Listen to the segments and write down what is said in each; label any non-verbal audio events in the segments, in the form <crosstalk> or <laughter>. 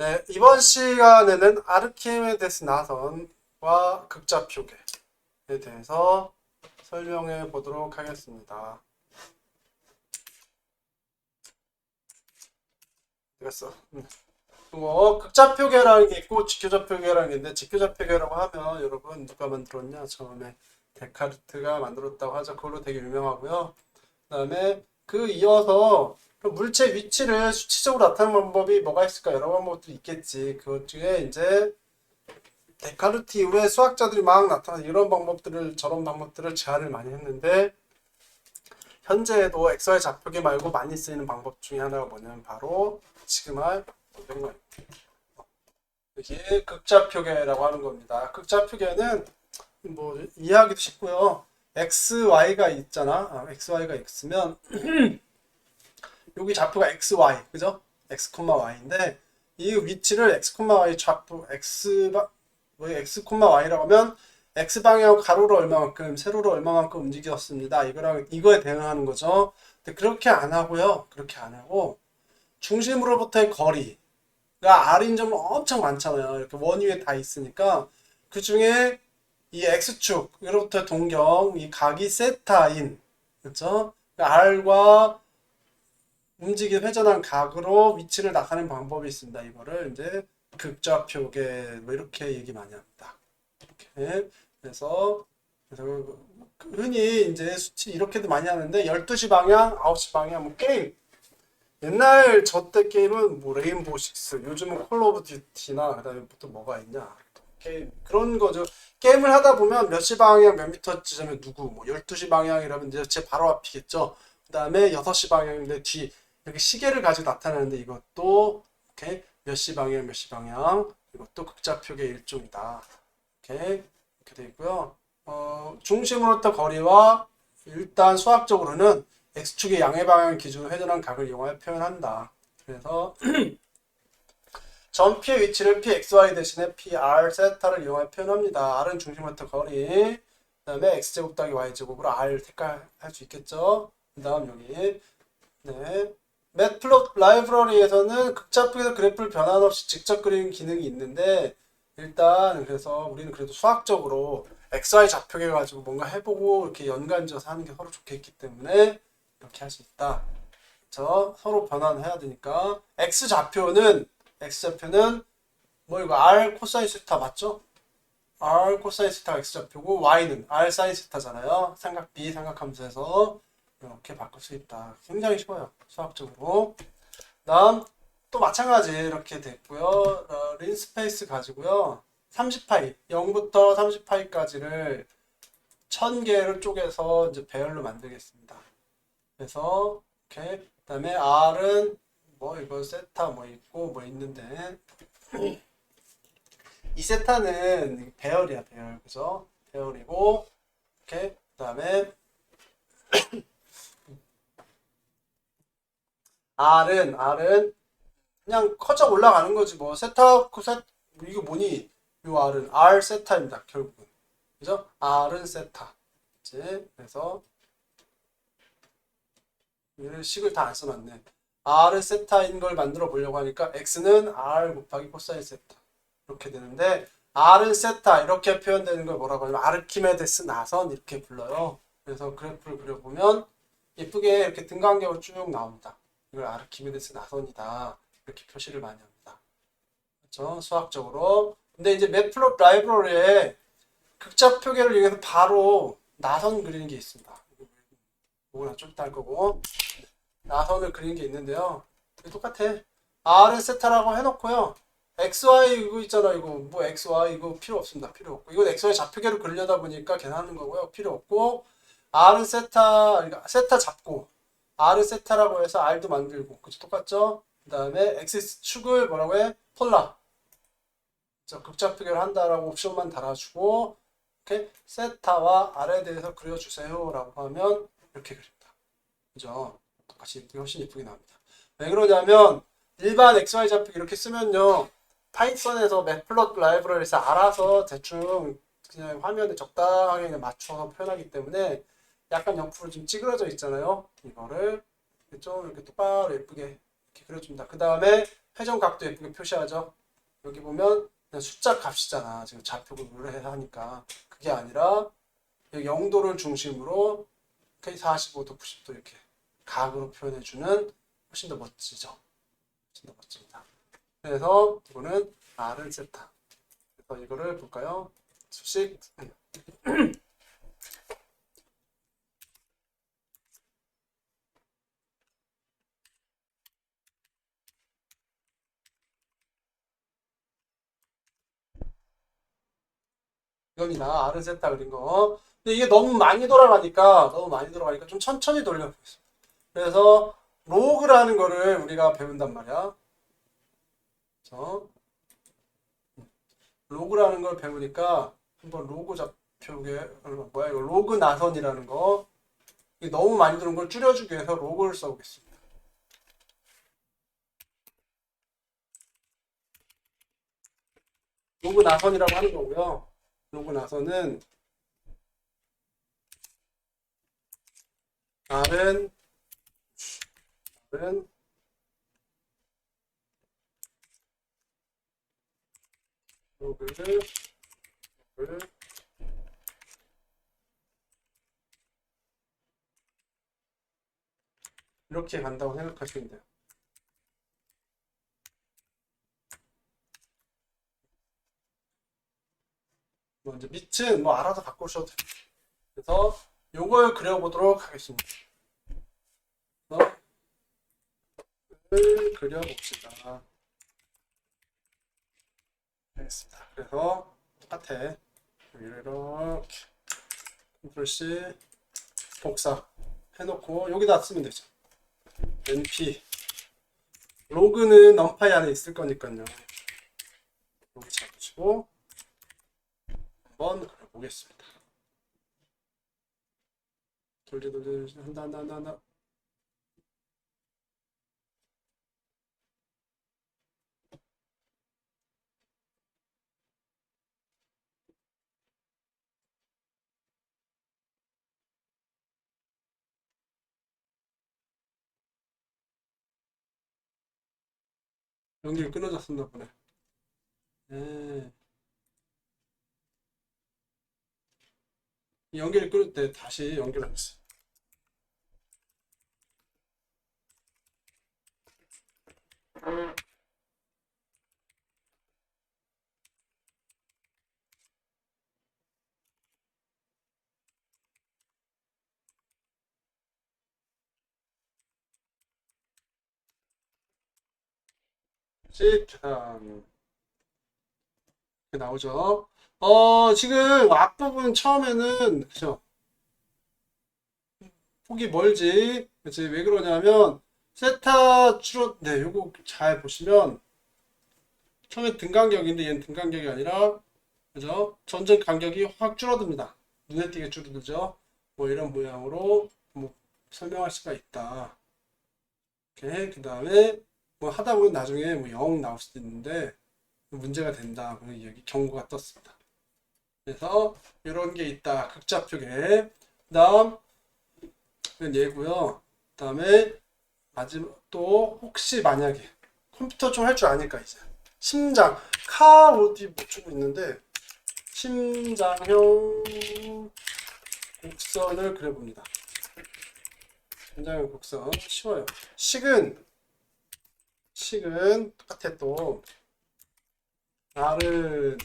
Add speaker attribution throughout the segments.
Speaker 1: 네, 이번 시간에는 아르키메데스 나선과 극자 표계에 대해서 설명해 보도록 하겠습니다. 됐어. 뭐 극자 표계라는 게 있고 직교자 표계라는 게 있는데 직교자 표계라고 하면 여러분 누가 만들었냐? 처음에 데카르트가 만들었다고 하죠. 그걸로 되게 유명하고요. 그다음에 그 이어서 그 물체 위치를 수치적으로 나타내는 방법이 뭐가 있을까? 여러 방법들이 있겠지. 그것 중에 이제 데카르트 이후에 수학자들이 막 나타난 이런 방법들을 저런 방법들을 제안을 많이 했는데 현재에도 XY 좌표계 말고 많이 쓰이는 방법 중에 하나가 뭐냐면 바로 지금 할 이런 거예요. 이게 극좌표계라고 하는 겁니다. 극좌표계는 뭐 이해하기도 쉽고요. x, y가 있잖아. 아, x, y가 있으면 <clears throat> 여기 좌표가 x, y, 그죠? x, y인데 이 위치를 x, y 좌표 x 뭐 x, y라고 하면 x 방향 가로로 얼마만큼, 세로로 얼마만큼 움직였습니다. 이거랑 이거에 대응하는 거죠. 근데 그렇게 안 하고요. 그렇게 안 하고 중심으로부터의 거리가 r인 점은 엄청 많잖아요. 이렇게 원 위에 다 있으니까 그 중에 이 x축, 으로부터 동경, 이 각이 세타인, 그렇죠? r과 움직임 회전한 각으로 위치를 나타내는 방법이 있습니다. 이거를 이제 극좌표계 뭐 이렇게 얘기 많이 합니다. 이렇게 그래서 그래서 그 흔히 이제 수치 이렇게도 많이 하는데 12시 방향, 9시 방향 뭐 게임 옛날 저 때 게임은 뭐 레인보우 식스, 요즘은 콜 오브 듀티나 그다음에 또 뭐가 있냐 게임 그런 거죠. 게임을 하다 보면 몇 시 방향 몇 미터 지점에 누구 뭐 12시 방향이라면 이제 제 바로 앞이겠죠. 그다음에 6시 방향인데 뒤 이렇게 시계를 가지고 나타나는데 이것도 이렇게 몇 시 방향 몇 시 방향 이것도 극좌표계의 일종이다. 이렇게 이렇게 돼 있고요. 어, 중심으로부터 거리와 일단 수학적으로는 x축의 양의 방향 기준으로 회전한 각을 이용하여 표현한다. 그래서 <clears throat> 전 P의 위치를 PXY 대신에 PR 세타를 이용하여 표현합니다. R은 중심부터 거리, 그 다음에 X제곱 더하기 Y제곱으로 R 색깔 할 수 있겠죠. 그 다음 여기 네. 맷플롯 라이브러리에서는 극좌표에서 그래프를 변환 없이 직접 그리는 기능이 있는데 일단 그래서 우리는 그래도 수학적으로 XY 좌표계 가지고 뭔가 해보고 이렇게 연관지어서 하는 게 서로 좋겠기 때문에 이렇게 할 수 있다. 그래서 서로 변환해야 되니까 X 좌표는 X 좌표는 뭐 이거 R 코사인 스타 맞죠? R 코사인 스타가 X 좌표고 Y는 R 사인 스타잖아요. 삼각 B 삼각함수에서 이렇게 바꿀 수 있다. 굉장히 쉬워요. 수학적으로. 다음 또 마찬가지 이렇게 됐고요. 어, 린 스페이스 가지고요. 30파이 0부터 30파이까지를 1000개를 쪼개서 이제 배열로 만들겠습니다. 그래서 이렇게 그다음에 R은 뭐 이거 세타 뭐 있고 뭐 있는데 이 세타는 배열이야 배열 그죠? 배열이고 이렇게 그다음에 R은 R은 그냥 커져 올라가는 거지 뭐. 세타 코세 이거 뭐니? 요 R은 R 세타입니다 결국은. 그죠? R은 세타. 이제 그래서 얘를 식을 다 안 써놨네. R은 세타인 걸 만들어 보려고 하니까 X는 R 곱하기 코사인 세타. 이렇게 되는데 R은 세타. 이렇게 표현되는 걸 뭐라고 하냐면 아르키메데스 나선 이렇게 불러요. 그래서 그래프를 그려보면 예쁘게 이렇게 등간격으로 쭉 나옵니다 이걸 아르키메데스 나선이다 이렇게 표시를 많이 합니다. 그렇죠? 수학적으로. 근데 이제 맵플롯 라이브러리에 극자 표계를 이용해서 바로 나선 그리는 게 있습니다. 이거랑 좀 이따 할 거고 나선을 그리는 게 있는데요. 똑같아. R은 세타라고 해놓고요. XY 이거 있잖아 이거 뭐 XY 이거 필요 없습니다. 필요 없고 이건 XY 좌표계로 그리려다 보니까 괜찮은 거고요. 필요 없고 R은 세타 그러니까 세타 잡고 R은 세타라고 해서 R도 만들고 그죠 똑같죠? 그 다음에 x 축을 뭐라고 해? 폴라. 자, 극좌표계를 한다라고 옵션만 달아주고 이렇게 세타와 R에 대해서 그려주세요 라고 하면 이렇게 그립니다. 그죠? 똑같이 훨씬 예쁘게 나옵니다. 왜 그러냐면 일반 XY 좌표 이렇게 쓰면요 파이썬에서 맵플롯 라이브러리에서 알아서 대충 그냥 화면에 적당하게 맞춰서 표현하기 때문에 약간 옆으로 좀 찌그러져 있잖아요. 이거를 좀 이렇게 똑바로 예쁘게 이렇게 그려줍니다. 그 다음에 회전 각도 예쁘게 표시하죠. 여기 보면 숫자 값이잖아. 지금 좌표를 해야 하니까 그게 아니라 여기 0도를 중심으로 K 45도, 90도 이렇게 각으로 표현해주는 훨씬 더 멋지죠. 훨씬 더 멋집니다. 그래서 이거는 R은 세타. 그래서 이거를 볼까요? 수식 이겁니다. R은 세타 그린 거. 근데 이게 너무 많이 돌아가니까 너무 많이 돌아가니까 좀 천천히 돌려보겠습니다. 그래서 로그라는 거를 우리가 배운단 말이야. 그래서 로그라는 걸 배우니까 한번 로그 좌표게 어, 뭐야 이거 로그 나선이라는 거 이게 너무 많이 들은 걸 줄여주기 위해서 로그를 써보겠습니다. 로그 나선이라고 하는 거고요. 나선은 R은 R은 로그를 로그를 이렇게 간다고 생각하시면 돼요. 뭐 이제 밑은 뭐 알아서 바꾸셔도 돼요. 그래서 요걸 그려보도록 하겠습니다. 그래서 을 그려봅시다. 알겠습니다. 그래서 똑같아. 여기를 이렇게 컨트롤 복사 해놓고 여기다 쓰면 되죠. np 로그는 넘파이 안에 있을 거니까요. 로그 잡으시고 한번 그려보겠습니다. 돌리 돌리 한다 한다 한다 한다. 연결이 끊어졌었나 보네. 네. 연결이 끊을 때 다시 연결하겠어요. 시참 이렇게 나오죠. 어 지금 앞부분 처음에는 그죠? 폭이 멀지. 그치? 왜 그러냐면 세타 줄어 네 요거 잘 보시면 처음에 등간격인데 얘는 등간격이 아니라 그죠? 전전 간격이 확 줄어듭니다. 눈에 띄게 줄어들죠. 뭐 이런 모양으로 뭐 설명할 수가 있다. 오케이 그 다음에 뭐 하다 보면 나중에 뭐 0 나올 수도 있는데 문제가 된다. 그런 여기 경고가 떴습니다. 그래서 이런 게 있다. 극좌표계. 그다음 이건 얘고요. 그다음에 마지막 또 혹시 만약에 컴퓨터 좀 할 줄 아니까 이제 심장 카 어디 못 주고 있는데 심장형 곡선을 그려봅니다. 심장형 곡선 쉬워요. 식은 식은 똑같아 또 R은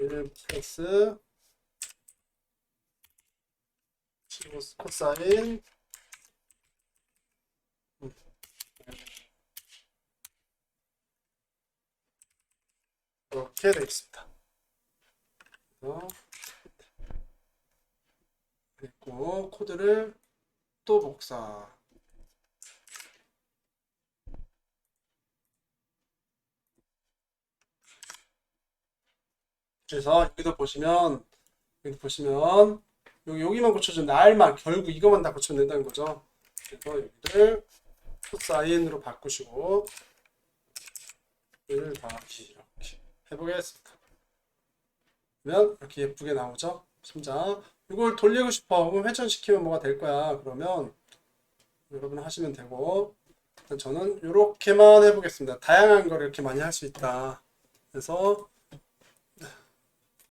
Speaker 1: 1 플러스 15 코사인 음. 이렇게. 그래서 그리고 코드를 또 복사 그래서 여기도 보시면 여기 보시면 여기 여기만 고쳐주면 날만 결국 이것만 다 고치면 된다는 거죠. 그래서 여기를 코사인으로 바꾸시고 여기를 더하기 이렇게 해보겠습니다. 그러면 이렇게 예쁘게 나오죠. 심장. 이걸 돌리고 싶어. 그럼 회전시키면 뭐가 될 거야. 그러면 여러분 하시면 되고 저는 이렇게만 해보겠습니다. 다양한 걸 이렇게 많이 할 수 있다. 그래서